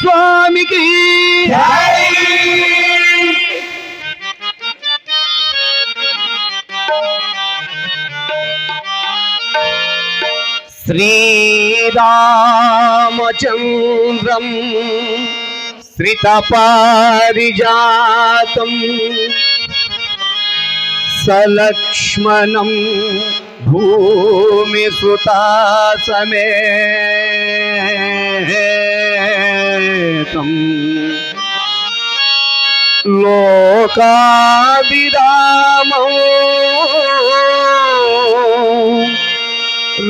స్వామికి. శ్రీరామచంద్రం శ్రితపారిజాతం సలక్ష్మణం భూమి సమేతం లోకాభిరామం.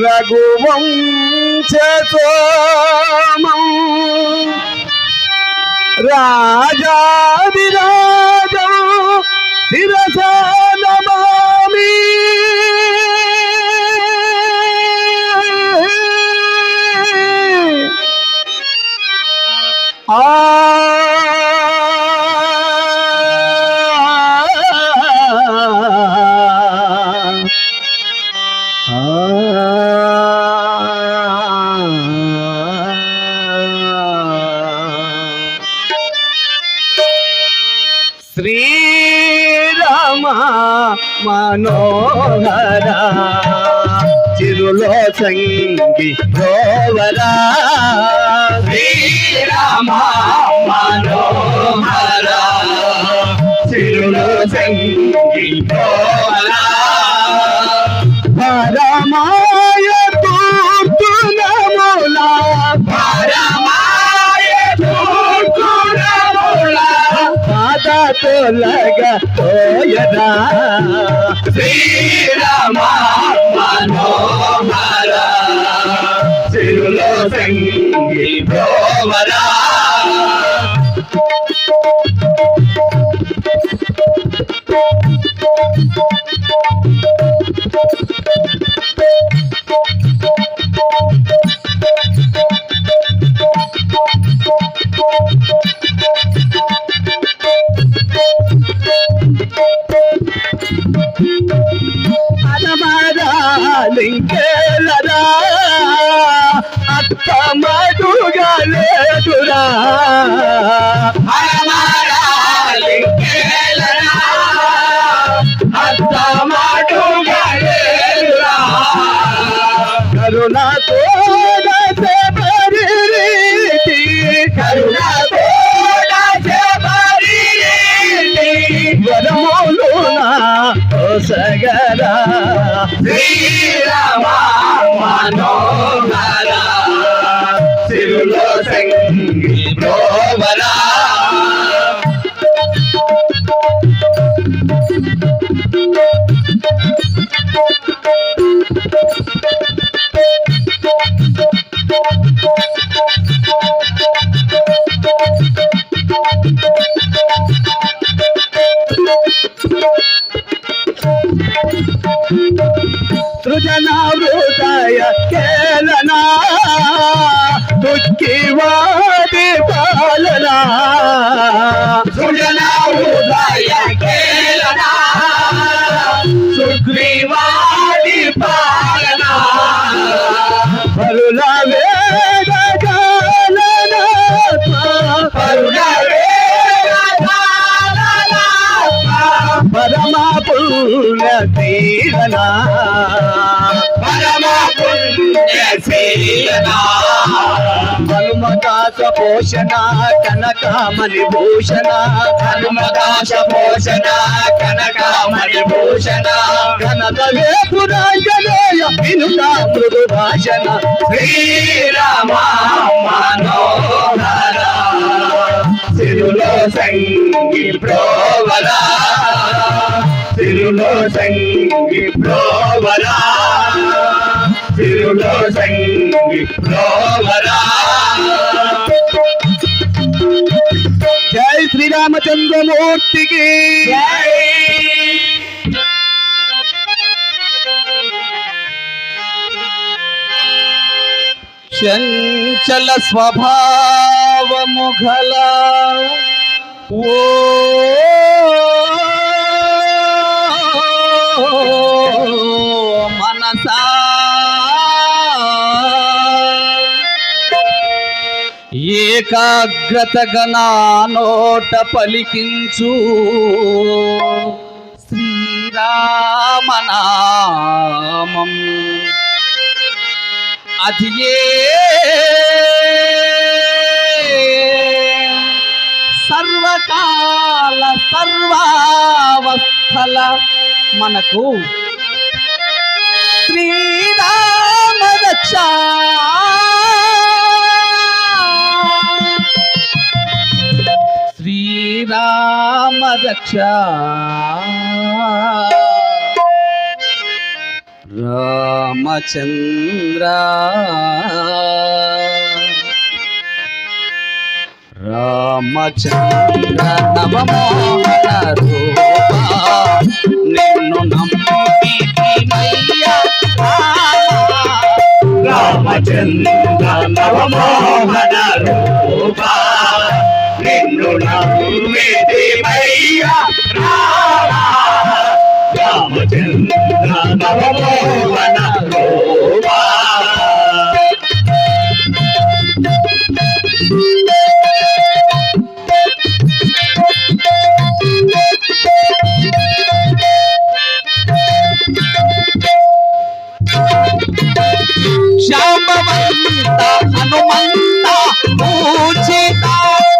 రఘువంశోమం రాజాదిరాజం శిరసా చిరులో సంగి గోవరా శ్రీరామా మనోహరా. చిరులో సంగి గోవరా తొలగ శ్రీరామ మనోహర సిరులో సంగి సగరా తీరనా హనుమదాస పోషణ కనకామణి భూషణ హనుమదాస పోషణ కనకామణి భూషణ కనకవే పురాంజనేయ వినుత మృదు భాషణ శ్రీరామ మనోహర సిరులో సంగి ప్రోవరా. సిరులో సంగి ప్రోవరా. సిరులో సంగి ప్రోవరా జై శ్రీరామచంద్రమూర్తికి. చంచల స్వభావముఘల ఓ మనసా ఏకాగ్రతగా నా నోట పలికించు. శ్రీరామనామం. అది ఏ? సర్వకాల సర్వావస్థల మనకు శ్రీరామ రక్ష శ్రీరామ రక్ష రామచంద్ర రామచంద్ర నవమోహన రూపా నిన్ను రామచంద్ర నవమోహన రూపా నిన్ను నమ్మితిమయ్య రామా. రామచంద్ర నవమోహన రూప శ్యామవంత హనుమంత పూజిత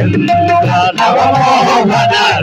రామచంద్ర నవమోహన రూప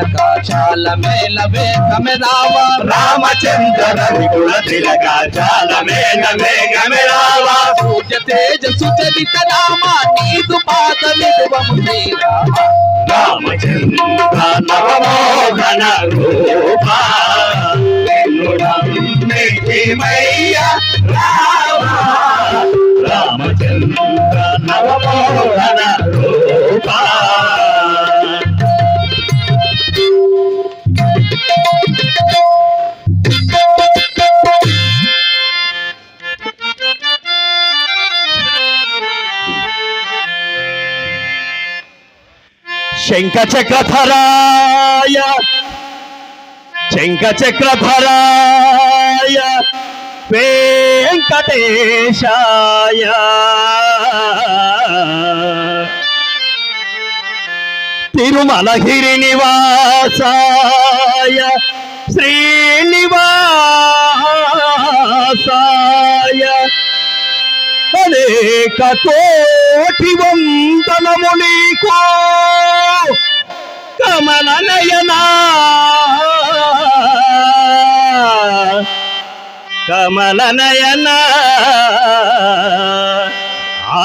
తిలక చాల మేల వేగమే రావ. రామచంద్ర రవికుల తిలక చాల మేఘ మేఘమే రావా. సూర్య తేజ సుచరిత రామ నీదు పాద శ్రీరామ రామచంద్ర నవమోహన రూప. రామచంద్ర నవమోహన రూప. శంఖ చక్రధరాయ శంఖ చక్రధరాయ వెంకటేశాయ తిరుమలగిరి నివాసాయ శ్రీనివాసాయ అనేక కోటి వందనము నీకు. కమల నయనా కమల నయనా ఆ.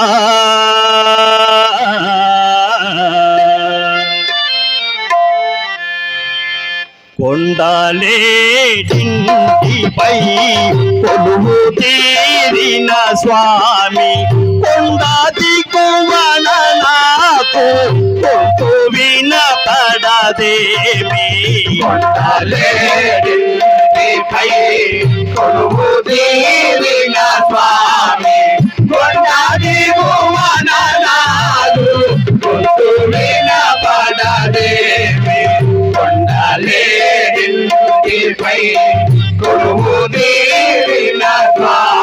కొండా కొండలేటిపై కొలువు తీరిన స్వామి కొండాది కువన నాకు కొంటూ వినపడదేమి కొండలేటిపై కొలువు తీరిన స్వామి కొండాది భువననాలు గొంతు వినపడదేమి కొండలేటిపై కొలువు తీరిన స్వామి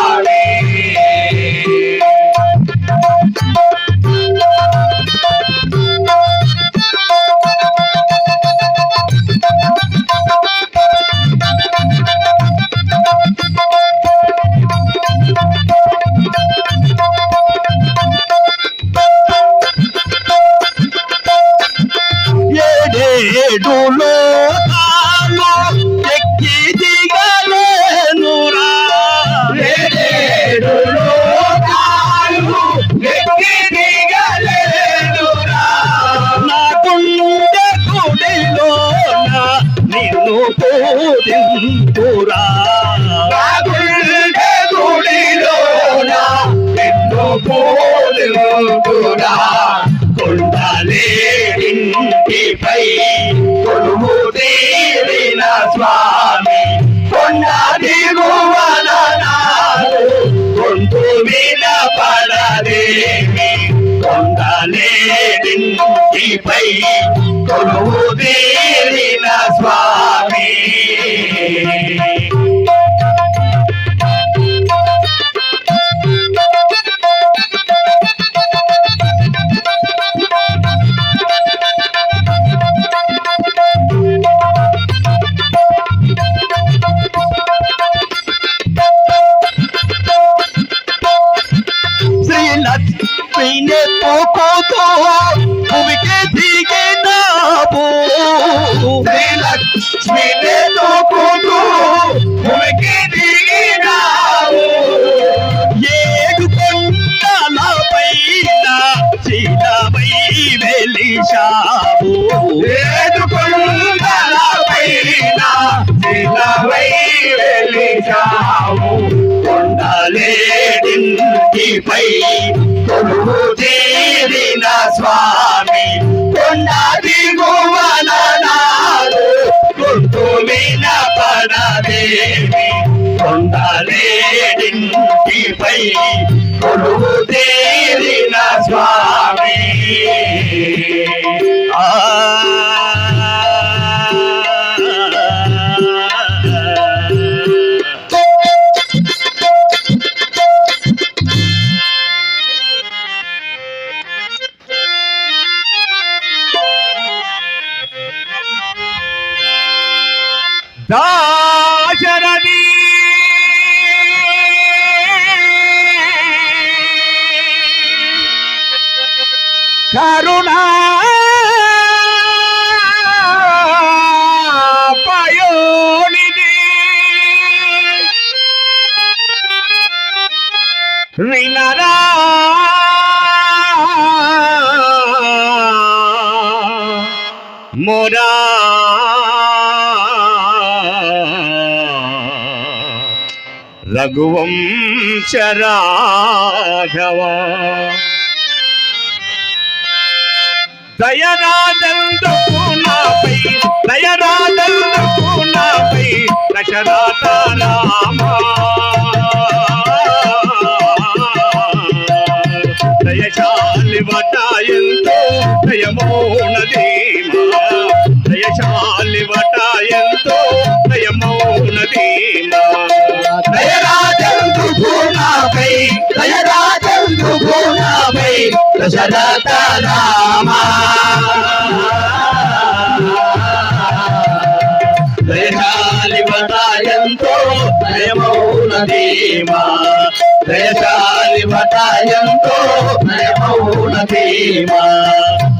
పై కొలువు తీరిన స్వామి కొండ దిగువనాలు గొంతు వినపడదేమి కొండలేటిపై కొలువు తీరిన స్వామి. కరుణా పయోనిధి వినరా. మొరా. రఘువంశరాఘవా దయరాదందుకు నాపై దయరాదందుకు నాపై రామా. దశరథ రామా దయశాలి వటాయంతో దయమౌనదీమా దయశాలి వటాయంతో దయమౌనదీమా హరిరాజు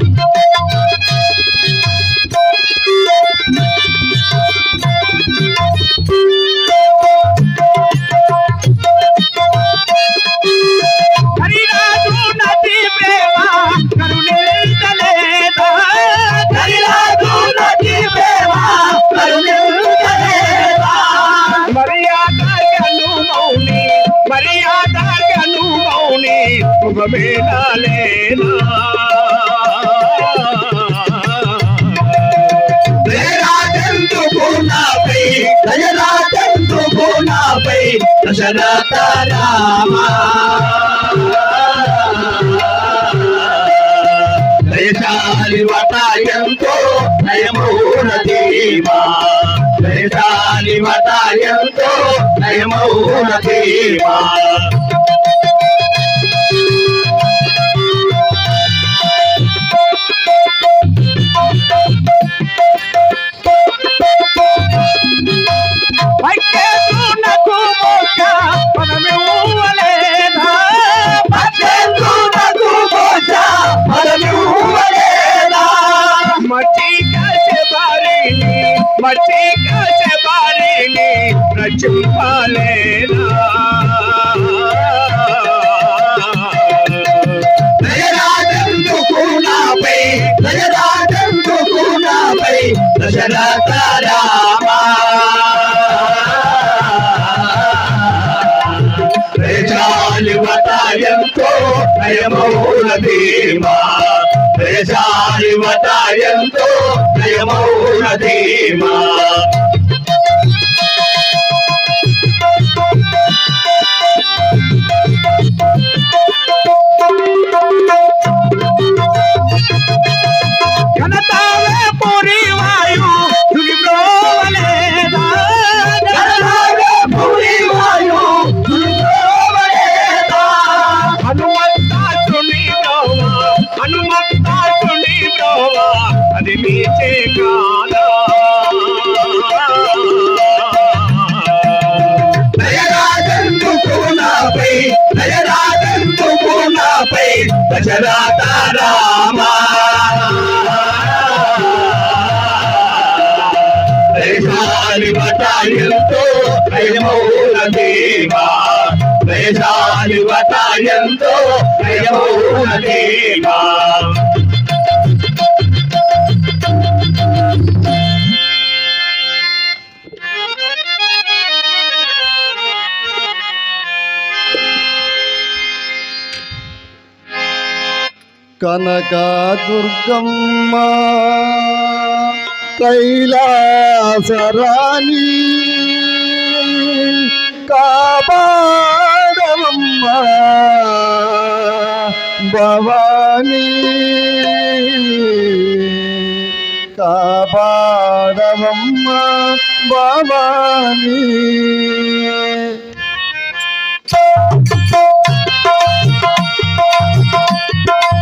రామా దయశాలి వటాయంతో నయమౌన దేవా దయశాలి వటాయంతో నయమౌన దేవా మట్టి కాసే బారిని రచింపాలేనా దశరథ రామా. ప్రజాలి వటాయంతో నయమౌన దేవా ప్రజాలి ప్రియమౌన ధీమా. దశరథ రామా. దేశాలి వటాయంతో ప్రేమౌల దేవా దేశాలి ప్రేమౌల దేవా కనకదుర్గమ్మ కైలాసరాణి కాపాడవమ్మ భవానీ కాపాడవమ్మ భవానీ Thank you.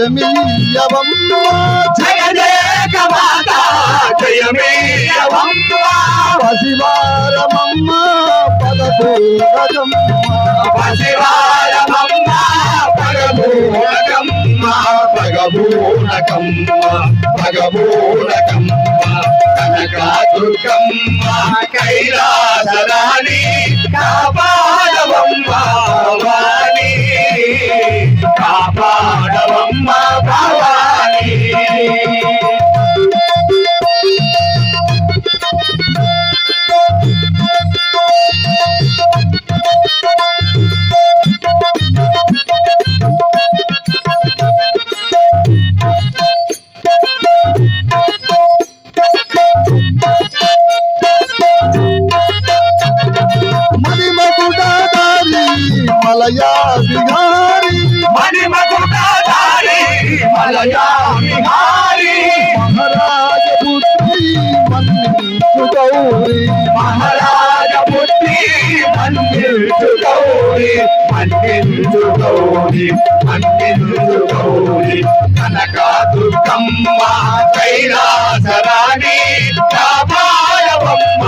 జయమియవమ్మ జయ జయ మాత జయమేయవమ్మ. పసివారమమ్మ పదపూరజమ్మ పసివారమమ్మ పగబూనకమ్మ పగబూనకమ్మ పగబూనకమ్మ కనకాదుర్గమ్మ కైలాసరాణి కాపాడవమ్మ భవాని కాపాడవమ్మ. భవాని మణిమకుటాదారి మన్నించు గౌరి కనక దుర్గమ్మ కైలాసరాణి కాపాడవమ్మ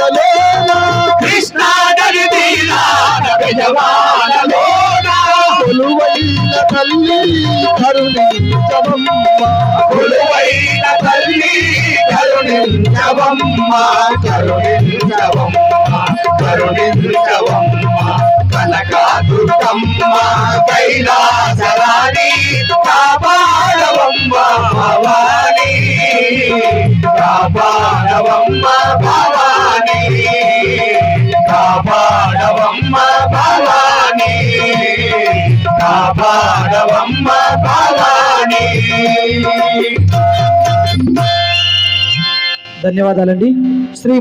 గజవాడలేనా కృష్ణా నది తీరాన బెజవాడలోన కొలువైన తల్లి కరుణించవమ్మ కొలువైన తల్లి కరుణించవమ్మ కరుణించవమ్మ కరుణించవమ్మ కనక కైలాసరాణి కాపాడవమ్మ భవాని కాపాడవమ్మ భవాని కాపాడవమ్మ భవాని కాపాడవమ్మ భవాని ధన్యవాదాలండి. శ్రీ